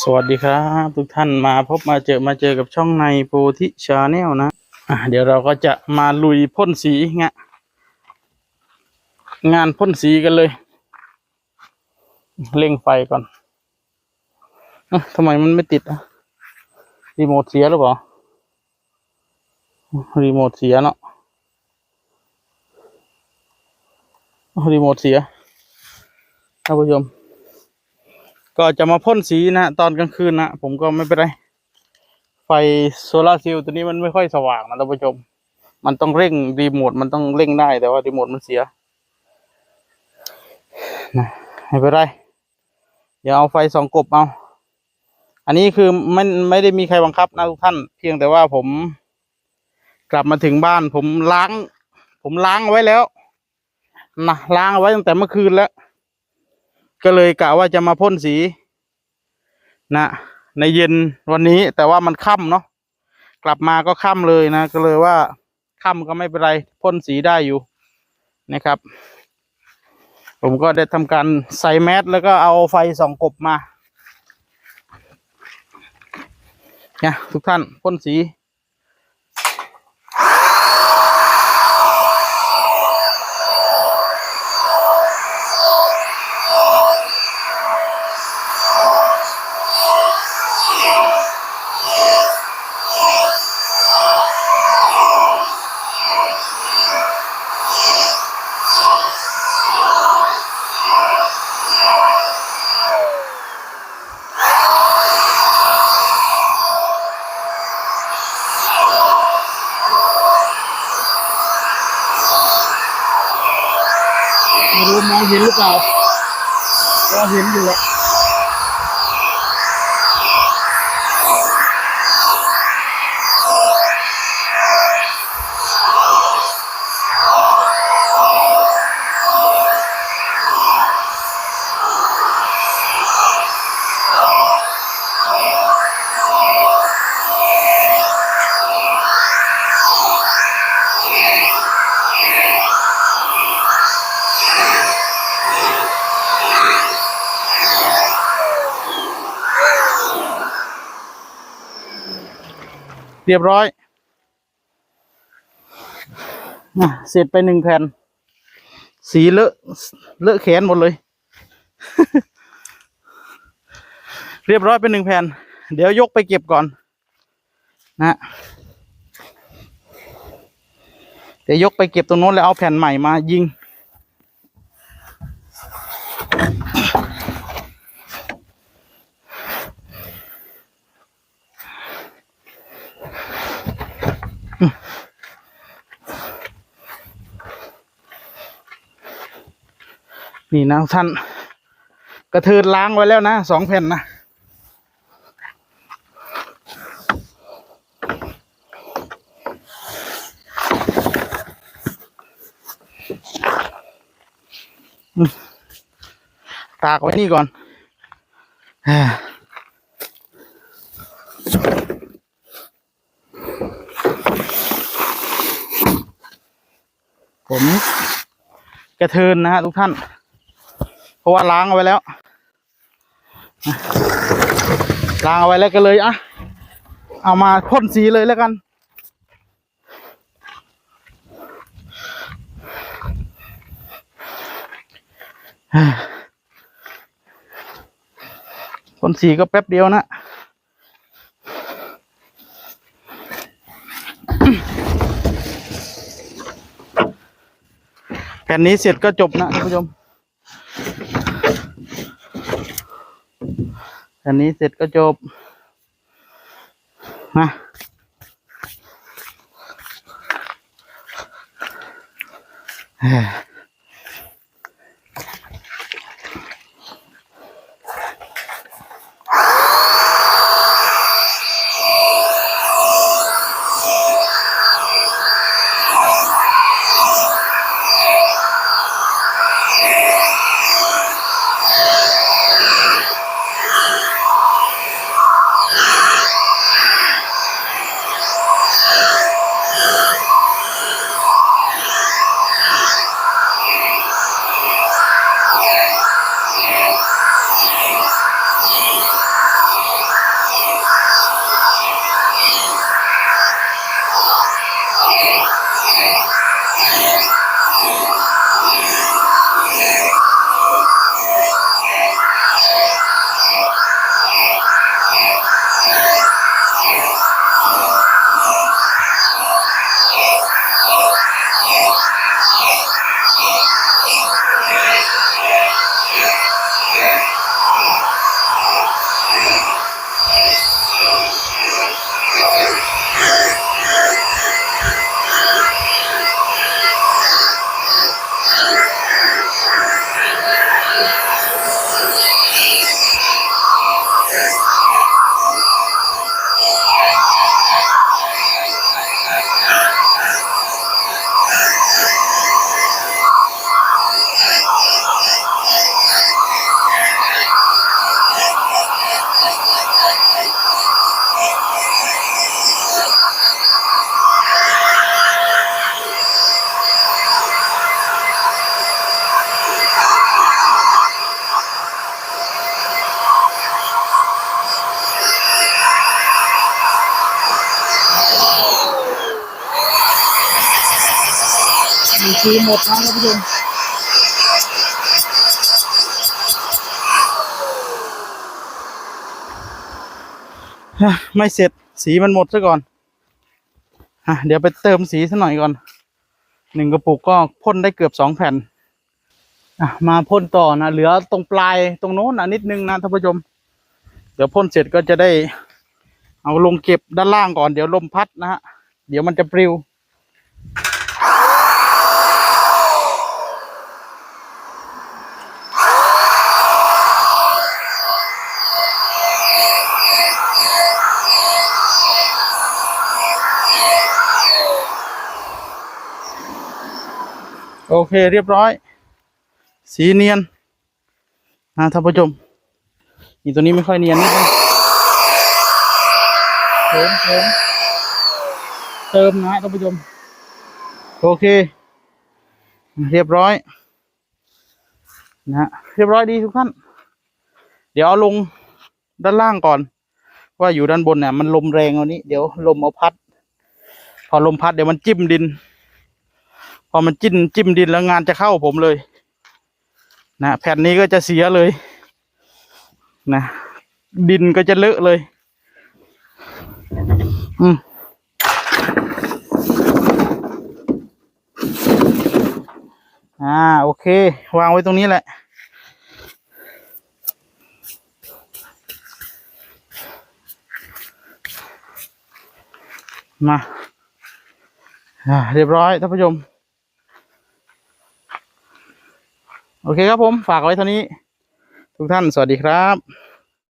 สวัสดีครับ ทุกท่านมาพบมาเจอมาเจอกับช่องในโพธิชาแนลนะอะเดี๋ยวเราก็จะมาลุยพ่นสีงะงานพ่นสีกันเลย เร่งไฟก่อนอะทำไมมันไม่ติดอะรีโมทเสียหรือเปล่ารีโมทเสียเนาะรีโมทเสียท่านผู้ชม ก็จะมาพ่นสีนะตอนกลางคืนนะผมก็ไม่เป็นไร ไฟโซลาร์เซลล์ตัวนี้มันไม่ค่อยสว่างนะท่านผู้ชม มันต้องเร่งรีโมทมันต้องเร่งได้แต่ว่ารีโมทมันเสียนะไม่เป็นไรเดี๋ยวเอาไฟสองกบเอา อันนี้คือไม่ไม่ได้มีใครบังคับนะทุกท่าน เพียงแต่ว่าผม กลับมาถึงบ้านผมล้าง ผมล้างไว้แล้วนะล้างไว้ตั้งแต่เมื่อคืนแล้ว ก็เลยกะว่าจะมาพ่นสีนะในเย็นวันนี้แต่ว่ามันค่ำเนาะกลับมาก็ค่ำเลยนะ ก็เลยว่าค่ำก็ไม่เป็นไรพ่นสีได้อยู่นะครับ ผมก็ได้ทำการใส่แมสแล้วก็เอาไฟส่องกบมาเนี่ยทุกท่านพ่นสี รู้มองเห็นหรือเปล่าก็เห็นอยู่แหละ เรียบร้อยเสร็จไปหนึ่งแผ่น สีเลอะเลอะแขนหมดเลย เรียบร้อยเป็นหนึ่งแผ่น เดี๋ยวยกไปเก็บก่อน นะเดี๋ยวยกไปเก็บตรงโน้นแล้วเอาแผ่นใหม่มายิง นี่นะท่าน กระเทินล้างไว้แล้วนะสองแผ่นนะตากไว้นี่ก่อนผมกระเทินนะฮะทุกท่าน ราะว่าล้างเอาไว้แล้ว ล้างเอาไว้แล้วก็เลยอะเอามาพ่นสีเลยแล้วกันพ่นสีก็แป๊บเดียวนะแผ่นนี้เสร็จก็จบนะท่านผู้ชม อันนี้เสร็จก็จบนะเฮ้ ยมีหมดนะท่านผู้ชมไม่เสร็จสีมันหมดซะก่อนอะเดี๋ยวไปเติมสีซะหน่อยก่อน หนึ่งกระปุกก็พ่นได้เกือบสองแผ่นอะมาพ่นต่อนะเหลือตรงปลายตรงโน้นนะนิดนึงนะท่านผู้ชม เดี๋ยวพ่นเสร็จก็จะได้ เอาลงเก็บด้านล่างก่อนเดี๋ยวลมพัดนะฮะ เดี๋ยวมันจะปลิว โอเคเรียบร้อย สีเนียนนะท่านผู้ชมอีตัวนี้ไม่ค่อยเนียนนิดนึงเติมเติมเติมนะท่านผู้ชมโอเค เรียบร้อยนะเรียบร้อยดีทุกท่าน เดี๋ยวเอาลงด้านล่างก่อน ว่าอยู่ด้านบนเนี่ยมันลมแรงเอานี้ เดี๋ยวลมเอาพัด พอลมพัดเดี๋ยวมันจิ้มดิน พอมันจิ้มจิ้มดินแล้วงานจะเข้าผมเลย นะแผ่นนี้ก็จะเสียเลย นะดินก็จะเลอะเลย อืมอ่าโอเค วางไว้ตรงนี้แหละ มา อ่า เรียบร้อยท่านผู้ชม โอเคครับผม ฝากไว้เท่านี้ ทุกท่านสวัสดีครับ